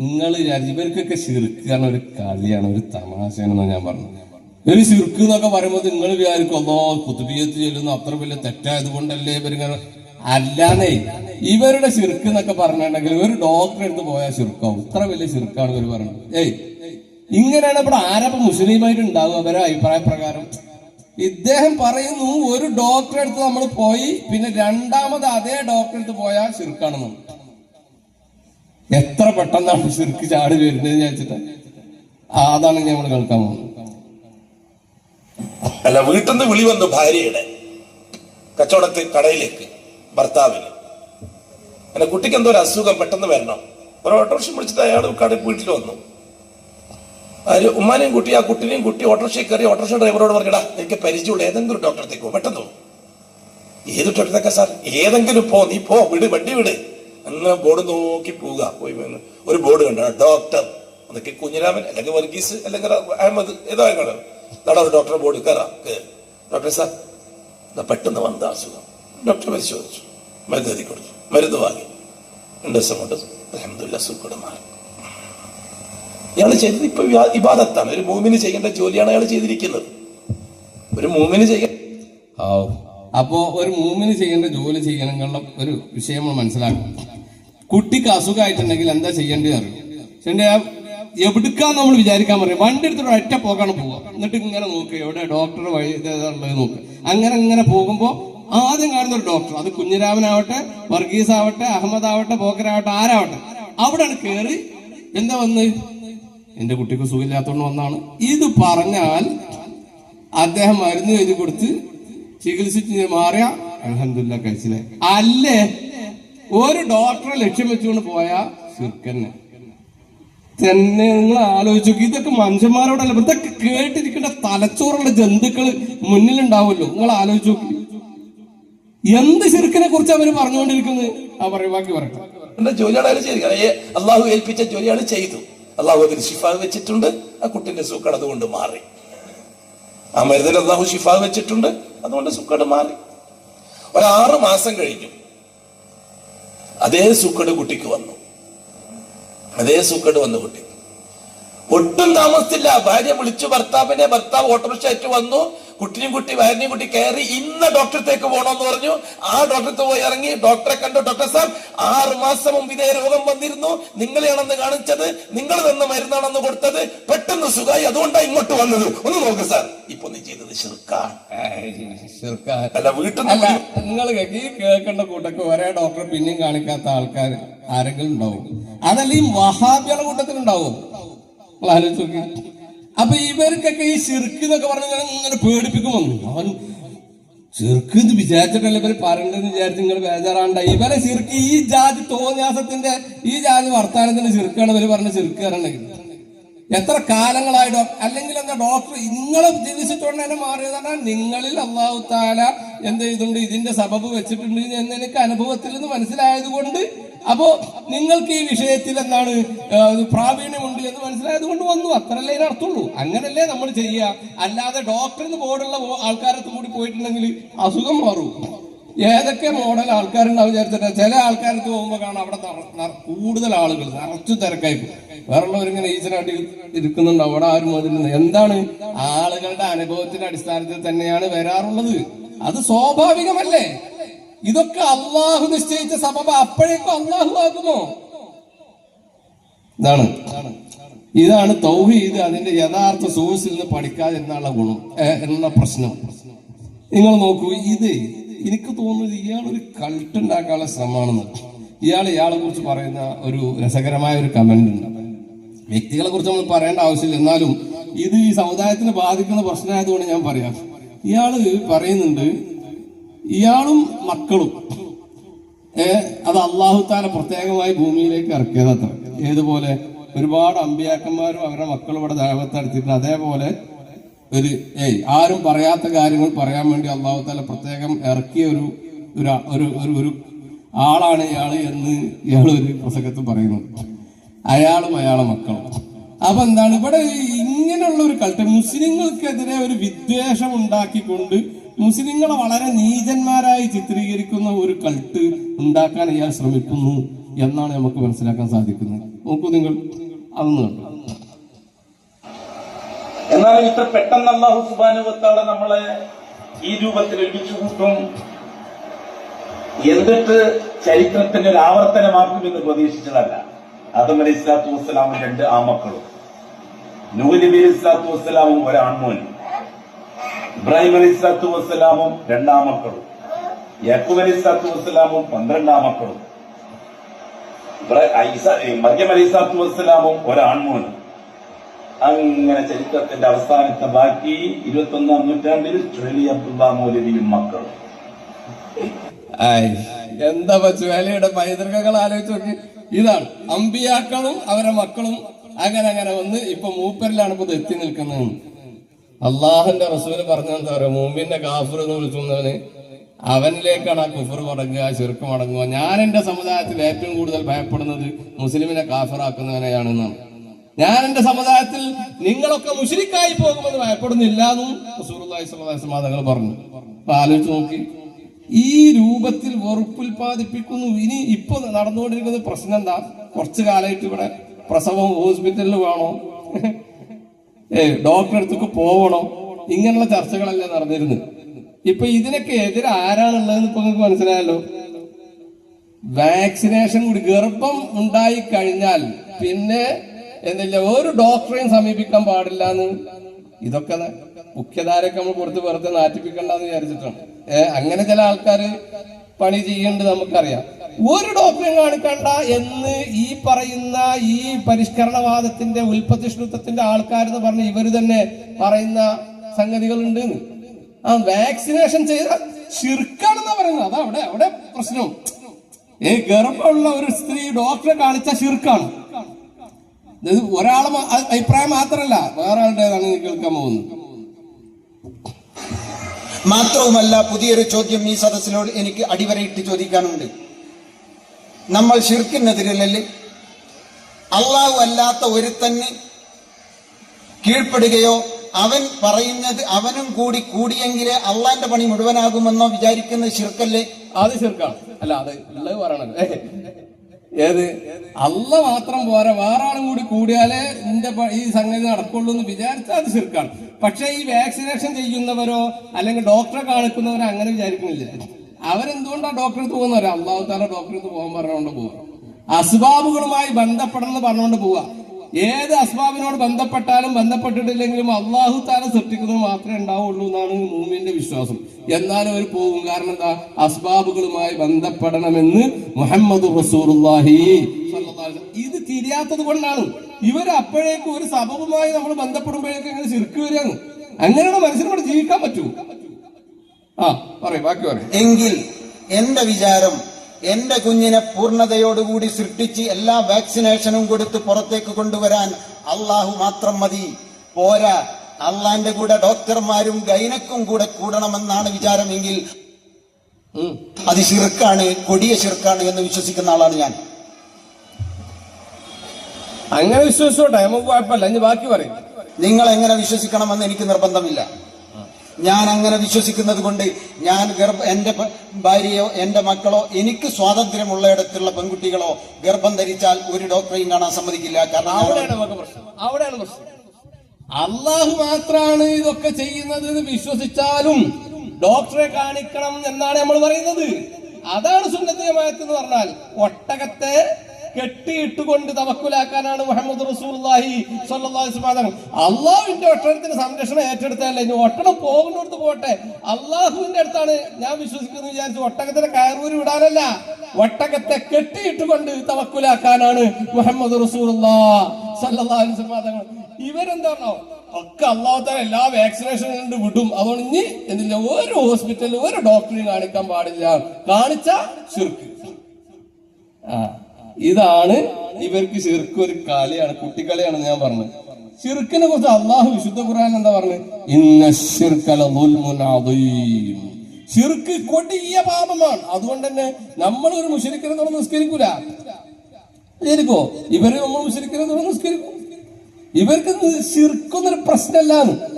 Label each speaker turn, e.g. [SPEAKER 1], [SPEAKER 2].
[SPEAKER 1] നിങ്ങൾ ഇവർക്കൊക്കെ ശിർക്കാണ് ഒരു കളിയാണ് ഒരു തമാശയാണെന്ന് ഞാൻ പറഞ്ഞു ഒരു ശിർക്ക് എന്നൊക്കെ പറയുമ്പോൾ നിങ്ങൾ വിചാരിക്കും അല്ലോ കുത്തുബിയത്ത് ചെല്ലുന്ന അത്ര വലിയ തെറ്റായത് കൊണ്ടല്ലേ ഇവരിങ്ങനെ അല്ലാന്നേ ഇവരുടെ ശിർക്ക് എന്നൊക്കെ പറഞ്ഞിട്ടുണ്ടെങ്കിൽ ഒരു ഡോക്ടറെ അടുത്ത് പോയാൽ ശിർക്കാവും. ഇത്ര വലിയ ശിർക്കാണ് ഇവർ പറയുന്നത്. ഏയ് ഇങ്ങനെയാണ് ഇവിടെ ആരപ്പ മുസ്ലിമായിട്ട് ഉണ്ടാവുക? അവരെ അഭിപ്രായ പ്രകാരം. ഇദ്ദേഹം പറയുന്നു ഒരു ഡോക്ടറെ അടുത്ത് നമ്മൾ പോയി പിന്നെ രണ്ടാമത് അതേ ഡോക്ടറെ അടുത്ത് പോയാൽ ശിർക്കാണെന്ന്. എത്ര പെട്ടെന്നാണ് ശരിക്ക് ചാടി വരുന്നത് വെച്ചിട്ട് അതാണ് ഞങ്ങൾ കേൾക്കാൻ പോകുന്നത്.
[SPEAKER 2] അല്ല വീട്ടിൽ നിന്ന് വിളി വന്നു ഭാര്യയുടെ. കച്ചവടത്തിൽ കടയിലേക്ക് ഭർത്താവിന്. അല്ല കുട്ടിക്ക് എന്തോ ഒരു അസുഖം പെട്ടെന്ന് വരണം. ഒരു ഓട്ടോറിക്ഷ വിളിച്ചിട്ട് അയാൾ കടയിൽ വീട്ടിൽ വന്നു. അതിൽ ഉമ്മാനെയും കുട്ടി ആ കുട്ടിനെയും കുട്ടി ഓട്ടോറിക്ഷയിൽ കയറി ഓട്ടോറിക്ഷ ഡ്രൈവറോട് പറഞ്ഞടാ എനിക്ക് പരിചയമുള്ള ഏതെങ്കിലും ഡോക്ടറത്തേക്ക് പോ പെട്ടെന്ന് ഏത് ഡോക്ടറത്തേക്കാ സാർ? ഏതെങ്കിലും പോ നീ പോ വിട് വണ്ടി വിട്. എന്ന് ബോർഡ് നോക്കി പോവുക. പോയി ഒരു ബോർഡ് കണ്ട. ഡോക്ടർ അതൊക്കെ കുഞ്ഞിരാമൻ അല്ലെങ്കിൽ വർഗീസ് അല്ലെങ്കിൽ അഹമ്മദ് ഏതോ ആയിക്കോട്ടെ ഡോക്ടർ ഒരു ഡോക്ടറെ ബോർഡ് കയറാം. ഡോക്ടർ സാർ എന്നാ പെട്ടെന്ന് വന്ന അസുഖം. ഡോക്ടർ പരിശോധിച്ചു. മരുന്ന് എഴുതി കൊടുത്തു. മരുന്ന് വാങ്ങി. രണ്ട് ദിവസം കൊണ്ട് അഹമ്മദില്ല സുഖം മാറി. ഇയാൾ ചെയ്തത് ഇപ്പൊ ഇബാ- ഇബാദത്താണ്. ഒരു മൂമിന് ചെയ്യേണ്ട ജോലിയാണ് അയാൾ ചെയ്തിരിക്കുന്നത്. ഒരു മൂമിന് ചെയ്യ
[SPEAKER 1] അപ്പോ ഒരു മൂമിന് ചെയ്യേണ്ട ജോലി ചെയ്യണമെന്നുള്ള ഒരു വിഷയം നമ്മൾ മനസ്സിലാക്കണം. കുട്ടിക്ക് അസുഖമായിട്ടുണ്ടെങ്കിൽ എന്താ ചെയ്യേണ്ടത് അറിയും? എവിടുക്കാന്ന് നമ്മൾ വിചാരിക്കാൻ പറയും. വണ്ടി എടുത്തിട്ട് ഒറ്റ പോകാണ് പോവുക. എന്നിട്ട് ഇങ്ങനെ നോക്കുക എവിടെ ഡോക്ടർ വഴി ഇതേതാണുള്ളത് നോക്കുക അങ്ങനെ ഇങ്ങനെ പോകുമ്പോൾ ആദ്യം കാണുന്ന ഒരു ഡോക്ടർ അത് കുഞ്ഞിരാമനാവട്ടെ വർഗീസ് ആവട്ടെ അഹമ്മദ് ആവട്ടെ പോക്കരാവട്ടെ ആരാവട്ടെ അവിടെയാണ് കയറി എന്താ വന്ന്? എന്റെ കുട്ടിക്ക് സുഖമില്ലാത്തോണ്ട് വന്നാണ്. ഇത് പറഞ്ഞാൽ അദ്ദേഹം മരുന്ന് എഴുതി കൊടുത്ത് ചികിത്സിച്ച് മാറിയ അലഹമില്ല കഴിച്ചില്ലേ? അല്ലേ? ഒരു ഡോക്ടറെ ലക്ഷ്യം വെച്ചുകൊണ്ട് പോയ ചുരുക്കന്നെ തന്നെ നിങ്ങൾ ആലോചിച്ചു ഇതൊക്കെ മനുഷ്യന്മാരോടല്ല? ഇതൊക്കെ കേട്ടിരിക്കേണ്ട തലച്ചോറുള്ള ജന്തുക്കൾ മുന്നിലുണ്ടാവുമല്ലോ. നിങ്ങൾ ആലോചിച്ചു എന്ത് ശിർക്കിനെ കുറിച്ച് അവർ പറഞ്ഞുകൊണ്ടിരിക്കുന്നത്? ആ പറയും ബാക്കി പറയട്ടെ.
[SPEAKER 2] എന്റെ ജോലിയാണ് ഏ- അള്ളാഹു ഏൽപ്പിച്ച ജോലിയാണ് ചെയ്തു. അള്ളാഹു അതിന് ഷിഫ വെച്ചിട്ടുണ്ട്. ആ കുട്ടിന്റെ സൂക്കടതുകൊണ്ട് മാറി. ആ മരുന്നിൽ അള്ളാഹു ഷിഫ വെച്ചിട്ടുണ്ട്. അതുകൊണ്ട് സുക്കട് മാറി. ഒരാറ് മാസം കഴിഞ്ഞു. അതേ സുക്കട് കുട്ടിക്ക് വന്നു. അതേ സുക്കട് വന്നു കുട്ടി. ഒട്ടും താമസിച്ചില്ല. ഭാര്യ വിളിച്ചു ഭർത്താവിനെ ഭർത്താവ് ഓട്ടോറിക്ഷ വന്നു. കുട്ടിയും കുട്ടി വയറിനെയും കുട്ടി കയറി ഇന്ന ഡോക്ടറത്തേക്ക് പോകണമെന്ന് പറഞ്ഞു. ആ ഡോക്ടറത്ത് പോയി ഇറങ്ങി ഡോക്ടറെ കണ്ടു. ഡോക്ടർ സാർ ആറ് മാസം മുമ്പ് ഇതേ രോഗം വന്നിരുന്നു. നിങ്ങളെയാണെന്ന് കാണിച്ചത്. നിങ്ങൾ തന്ന മരുന്നാണെന്ന് കൊടുത്തത്. പെട്ടെന്ന് സുഖമായി. അതുകൊണ്ടാണ് ഇങ്ങോട്ട് വന്നത്. ഒന്ന് നോക്ക് സാർ. ഇപ്പൊ നീ ചെയ്തത് ശിർക്കാണ്. അല്ല വീട്ടിൽ
[SPEAKER 1] നിങ്ങൾ ഈ കേൾക്കേണ്ട കൂട്ടക്ക് ഒരേ ഡോക്ടറെ പിന്നെയും കാണിക്കാത്ത ആൾക്കാർ ആരെങ്കിലും ഉണ്ടാവും. അതല്ല ഈ മഹാബിയുടെ കൂട്ടത്തിൽ ഉണ്ടാവും നിങ്ങൾ ആലോചിച്ച് അപ്പൊ ഇവർക്കൊക്കെ ഈ ചെറുക്ക് എന്നൊക്കെ പറഞ്ഞ ഇങ്ങനെ പേടിപ്പിക്കും. വന്നു. അവൻ ചെറുക്ക് എന്ന് വിചാരിച്ചിട്ടല്ല ഇവർ പറയണ്ടെന്ന് വിചാരിച്ച് നിങ്ങൾ ബേജാറാണ്ട ഇവരെ ചെറുക്ക് ഈ ജാതി തോന്നിയാസത്തിന്റെ ഈ ജാതി വർത്താനത്തിന്റെ ചെറുക്കാണ് ഇവർ പറഞ്ഞ ചെറുക്ക് പറഞ്ഞെങ്കിൽ എത്ര കാലങ്ങളായിട്ടോ അല്ലെങ്കിൽ എന്താ ഡോക്ടർ നിങ്ങളെ ചികിത്സിച്ചുകൊണ്ട് തന്നെ മാറിയതാണ് നിങ്ങളിൽ അള്ളാഹു താല എന്ത് ചെയ്തിട്ടുണ്ട്? ഇതിന്റെ സബബ് വെച്ചിട്ടുണ്ട് എന്ന് എനിക്ക് അനുഭവത്തിൽ നിന്ന് മനസ്സിലായത് കൊണ്ട് അപ്പോ നിങ്ങൾക്ക് ഈ വിഷയത്തിൽ എന്താണ് പ്രാവീണ്യമുണ്ട് എന്ന് മനസ്സിലായത് കൊണ്ട് വന്നു. അത്രല്ലേ ഇതിനർത്ഥമുള്ളൂ അങ്ങനല്ലേ നമ്മൾ ചെയ്യുക. അല്ലാതെ ഡോക്ടറിന് ബോർഡുള്ള ആൾക്കാരത്ത് കൂടി പോയിട്ടുണ്ടെങ്കിൽ അസുഖം മാറും. ഏതൊക്കെ മോഡൽ ആൾക്കാരുണ്ടാവും വിചാരിച്ചിട്ട്? ചില ആൾക്കാർക്ക് പോകുമ്പോൾ കാണാം അവിടെ കൂടുതൽ ആളുകൾ നിറച്ചു തിരക്കായിരിക്കും. വേറുള്ളവരിങ്ങനെ ഈച്ചനാട്ടി ഇരിക്കുന്നുണ്ട് അവിടെ ആരും അതിൽ എന്താണ്? ആളുകളുടെ അനുഭവത്തിന്റെ അടിസ്ഥാനത്തിൽ തന്നെയാണ് വരാറുള്ളത്. അത് സ്വാഭാവികമല്ലേ? ഇതൊക്കെ അള്ളാഹു നിശ്ചയിച്ച സബബ അപ്പോഴേക്കും അള്ളാഹു ആകുമോ? ഇതാണ്. ഇതാണ് തൗഹീദ് അതിന്റെ യഥാർത്ഥ സോഴ്സിൽ നിന്ന് പഠിക്കാതെ എന്നുള്ള ഗുണം എന്ന പ്രശ്നം. നിങ്ങൾ നോക്കൂ ഇത് എനിക്ക് തോന്നുന്നത് ഇയാളൊരു കൾട്ട് ഉണ്ടാക്കാനുള്ള ശ്രമമാണെന്ന്. ഇയാൾ ഇയാളെ കുറിച്ച് പറയുന്ന ഒരു രസകരമായ ഒരു കമന്റ് ഉണ്ട്. വ്യക്തികളെ കുറിച്ച് നമ്മൾ പറയേണ്ട ആവശ്യമില്ല. എന്നാലും ഇത് ഈ സമുദായത്തിന് ബാധിക്കുന്ന പ്രശ്നമായതുകൊണ്ട് ഞാൻ പറയാം. ഇയാൾ പറയുന്നുണ്ട് ഇയാളും മക്കളും. അത് അള്ളാഹു താല പ്രത്യേകമായി ഭൂമിയിലേക്ക് ഇറക്കിയതത്ര ഏതുപോലെ ഒരുപാട് അമ്പിയാക്കന്മാരും അവരുടെ മക്കളും ഇവിടെ ദൈവത്തെ അതേപോലെ ഒരു ഏയ് ആരും പറയാത്ത കാര്യങ്ങൾ പറയാൻ വേണ്ടി അള്ളാഹു താല പ്രത്യേകം ഇറക്കിയ ഒരു ഒരു ഒരു ആളാണ് ഇയാൾ എന്ന് ഇയാൾ ഒരു പ്രസംഗത്തിൽ പറയുന്നു. അയാളും അയാളെ മക്കളും. അപ്പൊ എന്താണ്? ഇവിടെ ഇങ്ങനെയുള്ള ഒരു കൾട്ട് മുസ്ലിങ്ങൾക്കെതിരെ ഒരു വിദ്വേഷം ഉണ്ടാക്കിക്കൊണ്ട് മുസ്ലിങ്ങളെ വളരെ നീചന്മാരായി ചിത്രീകരിക്കുന്ന ഒരു കൾട്ട് ഉണ്ടാക്കാൻ ഇയാൾ ശ്രമിക്കുന്നു എന്നാണ് നമുക്ക് മനസ്സിലാക്കാൻ സാധിക്കുന്നത്. നോക്കൂ നിങ്ങൾ അതൊന്ന്
[SPEAKER 3] എന്നാൽ ഇത്ര പെട്ടെന്ന് അള്ളാഹു സുബാനുവത്താളെ നമ്മളെ ഈ രൂപത്തിൽ ഒരുമിച്ച് കൂട്ടും. എന്നിട്ട് ചരിത്രത്തിന്റെ ഒരു ആവർത്തനമാക്കും എന്ന് പ്രതീക്ഷിച്ചതല്ല. ആദം അലൈഹി സ്വലാത്തു വസ്സലാമും രണ്ട് ആമക്കളും നൂഹ് നബി അലൈഹി വസ്സലാമും ഒരാൺമോനും. ഇബ്രാഹിം അലി സ്വലാത്തു വസ്സലാമും രണ്ടാമക്കളും യാക്കൂബ് അലി സാത്തു വസ്സലാമും പന്ത്രണ്ടാം മക്കളും. മറിയം അലി സ്വലാത്തു വസ്സലാമും ഒരാൺമോനും. അങ്ങനെ ചരിത്രത്തിന്റെ അവസാനത്തെ ബാക്കി ഇരുപത്തി ഒന്നാം നൂറ്റാണ്ടിൽ ചുഴലി അബ്ദുള്ള മൗലവിയും മക്കളും.
[SPEAKER 1] എന്താ ചുഴലിയുടെ പൈതൃകങ്ങൾ ആലോചിച്ച് നോക്കി. ഇതാണ് അമ്പിയാക്കളും അവരുടെ മക്കളും അങ്ങനെ അങ്ങനെ വന്ന് ഇപ്പൊ മൂപ്പരിലാണ് ഇപ്പൊ എത്തി നിൽക്കുന്നത്. അള്ളാഹുന്റെ റസൂൽ പറഞ്ഞ എന്താ പറയുക മൂമ്പിന്റെ കാഫർ എന്ന് വിളിക്കുന്നവന് അവനിലേക്കാണ് ആ കുഫർ മടങ്ങുക ചെറുക്ക് മടങ്ങുക. ഞാൻ എന്റെ സമുദായത്തിൽ ഏറ്റവും കൂടുതൽ ഭയപ്പെടുന്നത് മുസ്ലിമിനെ കാഫറാക്കുന്നവനെയാണെന്നാണ്. ഞാൻ എന്റെ സമുദായത്തിൽ നിങ്ങളൊക്കെ മുഷിരിക്കായി പോകുമെന്ന് ഭയപ്പെടുന്നില്ല എന്നും പറഞ്ഞു. അപ്പൊ ആലോചിച്ച് നോക്കി. ഈ രൂപത്തിൽ വെറുപ്പുൽപാദിപ്പിക്കുന്നു ഇനി ഇപ്പൊ നടന്നുകൊണ്ടിരിക്കുന്ന പ്രശ്നം എന്താ? കുറച്ചു കാലമായിട്ട് ഇവിടെ പ്രസവം ഹോസ്പിറ്റലിൽ വേണോ? ഡോക്ടറെ അടുത്തേക്ക് പോകണം ഇങ്ങനെയുള്ള ചർച്ചകളല്ലേ നടന്നിരുന്നത് ഇപ്പൊ ഇതിനൊക്കെ എതിരെ ആരാണുള്ളതെന്ന് ഇപ്പൊ നിങ്ങൾക്ക് മനസ്സിലായല്ലോ? വാക്സിനേഷൻ കൂടി ഗർഭം ഉണ്ടായി കഴിഞ്ഞാൽ പിന്നെ എന്തില്ല ഒരു ഡോക്ടറെയും സമീപിക്കാൻ പാടില്ല എന്ന് ഇതൊക്കെ മുഖ്യധാരയൊക്കെ നമ്മൾ കൊടുത്ത് വെറുതെ നാറ്റിപ്പിക്കണ്ടെന്ന് വിചാരിച്ചിട്ടാണ്. ഏഹ് അങ്ങനെ ചില ആൾക്കാർ പണി ചെയ്യേണ്ടത് നമുക്കറിയാം. ഒരു ഡോക്ടറും കാണിക്കണ്ട എന്ന് ഈ പറയുന്ന ഈ പരിഷ്കരണവാദത്തിന്റെ ഉൽപ്പത്തിഷ്ണുത്വത്തിന്റെ ആൾക്കാർ എന്ന് പറഞ്ഞ് ഇവർ തന്നെ പറയുന്ന സംഗതികളുണ്ട്. ആ വാക്സിനേഷൻ ചെയ്ത ശിർക്കാണെന്നാ പറയുന്നത്. അതാ അവിടെ അവിടെ പ്രശ്നവും ഈ ഗർഭമുള്ള ഒരു സ്ത്രീ ഡോക്ടറെ കാണിച്ച ശിർക്കാണ്. ഇത് ഒരാളെ അഭിപ്രായം മാത്രമല്ല വേറെ ആളുടേതാണ് കേൾക്കാൻ പോകുന്നത്.
[SPEAKER 4] മാത്രവുമല്ല പുതിയൊരു ചോദ്യം ഈ സദസ്സിനോട് എനിക്ക് അടിവരയിട്ട് ചോദിക്കാനുണ്ട്. നമ്മൾ ശിർക്കിനെതിരല്ലേ അള്ളാഹു അല്ലാത്ത ഒരുത്തന് കീഴ്പ്പെടുകയോ അവൻ പറയുന്നത് അവനും കൂടി കൂടിയെങ്കിലേ അള്ളാന്റെ പണി മുഴുവനാകുമെന്നോ വിചാരിക്കുന്ന ശിർക്കല്ലേ?
[SPEAKER 1] അത് ശിർക്കാണ് അല്ല അത് ഉള്ളത് പറയണത്. ഏത്? അല്ല മാത്രം പോരാ. വേറെ ആളും കൂടി കൂടിയാലേ നിന്റെ ഈ സംഗതി നടക്കുള്ളൂ എന്ന് വിചാരിച്ചാൽ അത് ശിർക്കാണ്. പക്ഷെ ഈ വാക്സിനേഷൻ ചെയ്യുന്നവരോ അല്ലെങ്കിൽ ഡോക്ടറെ കാണിക്കുന്നവരോ അങ്ങനെ വിചാരിക്കുന്നില്ല. അവരെന്തുകൊണ്ടാണ് ഡോക്ടറെ അടുത്ത് പോകുന്നവര് അള്ളാഹു താല ഡോക്ടറെ അടുത്ത് പോകാൻ പറഞ്ഞുകൊണ്ട് പോവുക അസ്ബാബുകളുമായി ബന്ധപ്പെടണം എന്ന് പറഞ്ഞുകൊണ്ട് പോവുക ഏത് അസ്ബാബിനോട് ബന്ധപ്പെട്ടാലും ബന്ധപ്പെട്ടിട്ടില്ലെങ്കിലും അള്ളാഹു താല സൃഷ്ടിക്കുന്നത് മാത്രമേ ഉണ്ടാവുള്ളൂ എന്നാണ് മൂമിന്റെ വിശ്വാസം. എന്നാലും അവർ പോകും. കാരണം എന്താ? അസ്ബാബുകളുമായി ബന്ധപ്പെടണമെന്ന് മുഹമ്മദ് ഇത് തിരിയാത്തത് കൊണ്ടാണ്. ഇവർ അപ്പോഴേക്കും ഒരു സബബുമായി നമ്മൾ ബന്ധപ്പെടുമ്പോഴേക്കും അങ്ങനെ ചിർക്ക് വരികയാണ്. അങ്ങനെയാണ് മനുഷ്യനോട് ജീവിക്കാൻ പറ്റൂ. ആ പറയും ബാക്കി പറയും.
[SPEAKER 4] എങ്കിൽ എന്റെ വിചാരം എന്റെ കുഞ്ഞിനെ പൂർണതയോടുകൂടി സൃഷ്ടിച്ച് എല്ലാ വാക്സിനേഷനും കൊടുത്ത് പുറത്തേക്ക് കൊണ്ടുവരാൻ അള്ളാഹു മാത്രം മതി. പോരാ അള്ളാന്റെ കൂടെ ഡോക്ടർമാരും ഗൈനക്കും കൂടെ കൂടണമെന്നാണ് വിചാരമെങ്കിൽ. അത് ശിർക്കാണ് കൊടിയ ശിർക്കാണ് എന്ന് വിശ്വസിക്കുന്ന ആളാണ് ഞാൻ.
[SPEAKER 1] അങ്ങനെ വിശ്വസിച്ചോട്ടെ നമുക്ക് കുഴപ്പമില്ല. ഇനി ബാക്കി പറയും.
[SPEAKER 4] നിങ്ങൾ എങ്ങനെ വിശ്വസിക്കണമെന്ന് എനിക്ക് നിർബന്ധമില്ല. ഞാൻ അങ്ങനെ വിശ്വസിക്കുന്നത് കൊണ്ട് ഞാൻ ഗർഭ എന്റെ ഭാര്യയോ എന്റെ മക്കളോ എനിക്ക് സ്വാതന്ത്ര്യമുള്ളയിടത്തുള്ള പെൺകുട്ടികളോ ഗർഭം ധരിച്ചാൽ ഒരു ഡോക്ടറെയും കാണാൻ സമ്മതിക്കില്ല. കാരണം
[SPEAKER 1] അവിടെയാണ് പ്രശ്നം. അവിടെയാണ് പ്രശ്നം. അള്ളാഹു മാത്രമാണ് ഇതൊക്കെ ചെയ്യുന്നത് എന്ന് വിശ്വസിച്ചാലും ഡോക്ടറെ കാണിക്കണം എന്നാണ് നമ്മൾ പറയുന്നത്. അതാണ് സുന്നത്ത് എന്ന് പറഞ്ഞാൽ ഒട്ടകത്തെ കെട്ടിയിട്ടുകൊണ്ട് തവക്കുലാക്കാനാണ് മുഹമ്മദ് വസല്ലം. അള്ളാഹുവിന്റെ ഒട്ടണത്തിന് സംരക്ഷണം ഏറ്റെടുത്തല്ലേ ഇനി ഒട്ടണം പോകുന്നിടത്ത് പോട്ടെ. അള്ളാഹുവിന്റെ അടുത്താണ് ഞാൻ വിശ്വസിക്കുന്നു വിചാരിച്ചു ഒട്ടകത്തിന് കയറൂരി വിടാനല്ല. ഒട്ടകത്തെ കെട്ടിയിട്ടുകൊണ്ട് തവക്കുലാക്കാനാണ് മുഹമ്മദ് വസല്ലം തങ്ങൾ. ഇവരെന്താണോ ഒക്കെ അള്ളാഹുത്താല എല്ലാ വാക്സിനേഷനും കൊണ്ട് വിടും. അതുകൊണ്ട് ഇനി എന്തില്ല ഒരു ഹോസ്പിറ്റലിൽ ഒരു ഡോക്ടറെയും കാണിക്കാൻ പാടില്ല. കാണിച്ച ശിർക്ക് ആ. ഇതാണ് ഇവർക്ക് ശിർക്ക് ഒരു കളിയാണ് കുട്ടിക്കളിയാണ് ഞാൻ പറഞ്ഞത്. ഷിർക്കിനെ കുറിച്ച് അള്ളാഹു വിശുദ്ധ ഖുർആൻ എന്താ പറഞ്ഞത്? ഇന്ന. ഷിർക്ക് കൊടിയ പാപമാണ്. അതുകൊണ്ട് തന്നെ നമ്മൾ ഒരു മുഷരിക്കിനെ തുറന്ന് നിസ്കരിക്കൂല. ശരിക്കോ? ഇവർ നമ്മൾ മുഷരിക്കിനെ തുറന്ന് നിസ്കരിക്കും. ഇവർക്ക് ശിർക്കൊന്നൊരു പ്രശ്നമല്ലാന്ന്.